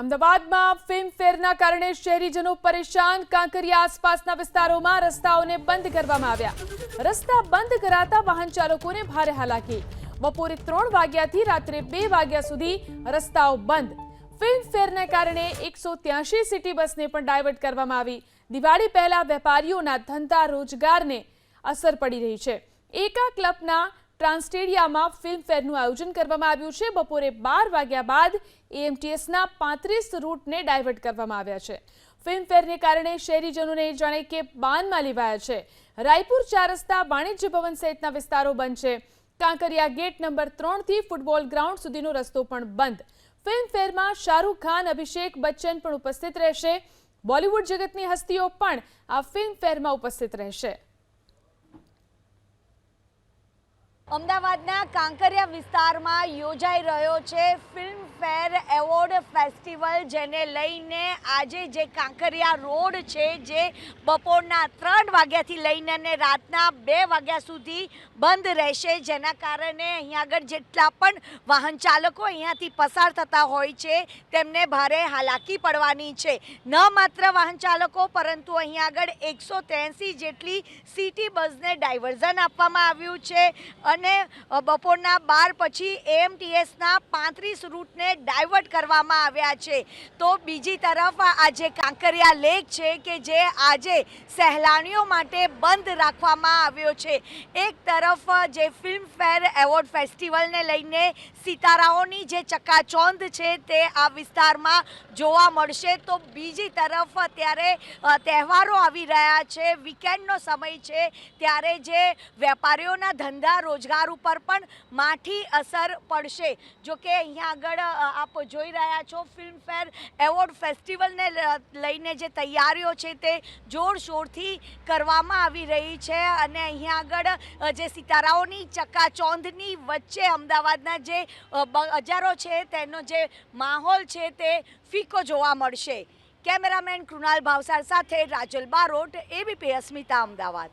અમદાવાદમાં ફિલ્મફેરના કારણે શહેરીજનો પરેશાન. કાંકરિયા આસપાસના વિસ્તારોમાં રસ્તાઓને બંધ કરવામાં આવ્યા. રસ્તા બંધ કરાતા વાહન ચાલકોને ભારે હાલાકી. બપોરે ત્રણ વાગ્યાથી રાત્રે બે વાગ્યા સુધી રસ્તાઓ બંધ. ફિલ્મફેરને કારણે એકસો ત્યાસી સિટી બસને પણ ડાયવર્ટ કરવામાં આવી. દિવાળી પહેલા વેપારીઓના ધંધા રોજગારને અસર પડી રહી છે. એકા ક્લબના ટ્રાન્સટેડિયામાં ફિલ્મફેરનું આયોજન કરવામાં આવ્યું છે. બપોરે બાર વાગ્યા બાદ એએમટીએસના પાંત્રીસ રૂટને ડાયવર્ટ કરવામાં આવ્યા છે. ફિલ્મફેરને કારણે શહેરીજનોને જાણે કે બાનમાં લેવાયા છે. રાયપુર ચાર રસ્તા વાણિજ્ય ભવન સહિતના વિસ્તારો બંધ છે. કાંકરિયા ગેટ નંબર ત્રણથી ફૂટબોલ ગ્રાઉન્ડ સુધીનો રસ્તો પણ બંધ. ફિલ્મફેરમાં શાહરૂખ ખાન, અભિષેક બચ્ચન પણ ઉપસ્થિત રહેશે. બોલિવૂડ જગતની હસ્તીઓ પણ આ ફિલ્મફેરમાં ઉપસ્થિત રહેશે. અમદાવાદના કાંકરિયા વિસ્તારમાં યોજાઈ રહ્યો છે ફિલ્મ ફેર એવોર્ડ ફેસ્ટિવલ, જેને લઈને આજે જે કાંકરિયા રોડ છે, જે બપોરના ત્રણ વાગ્યાથી લઈને અને રાતના બે વાગ્યા સુધી બંધ રહેશે. જેના કારણે અહીંયા આગળ જેટલા પણ વાહન ચાલકો અહીંયાથી પસાર થતા હોય છે, તેમને ભારે હાલાકી પડવાની છે. ન માત્ર વાહન ચાલકો, પરંતુ અહીંયા આગળ એકસો જેટલી સિટી બસને ડાયવર્ઝન આપવામાં આવ્યું છે અને અ, બપોરના બાર પછી એએમટીએસના પાંત્રીસ રૂટને ડાયવર્ટ કરવામાં આવ્યા છે. તો બીજી તરફ આ જે કાંકરિયા લેક છે કે જે આજે સહેલાણીઓ માટે બંધ રાખવામાં આવ્યો છે. એક તરફ જે ફિલ્મફેર એવોર્ડ ફેસ્ટિવલને લઈને સિતારાઓની જે ચકાચોંધ છે તે આ વિસ્તારમાં જોવા મળશે. તો બીજી તરફ અત્યારે તહેવારો આવી રહ્યા છે વીકેન્ડનો સમય છે, ત્યારે જે વેપારીઓના ધંધા રોજગાર ઉપર પણ માઠી અસર પડશે. જો કે અહીંયા આગળ આપ જોઈ રહ્યા છો. ફિલ્મફેર એવોર્ડ ફેસ્ટિવલને લઈને જે તૈયારીઓ છે તે જોરશોરથી કરવામાં આવી રહી છે અને અહીંયા આગળ જે સિતારાઓની ચકાચોંધની વચ્ચે અમદાવાદના જે બજારો છે તેનો જે માહોલ છે તે ફીકો જોવા મળશે. કેમેરામેન કૃણાલ ભાવસાર સાથે રાજલ બારોટ, એબીપી અસ્મિતા, અમદાવાદ.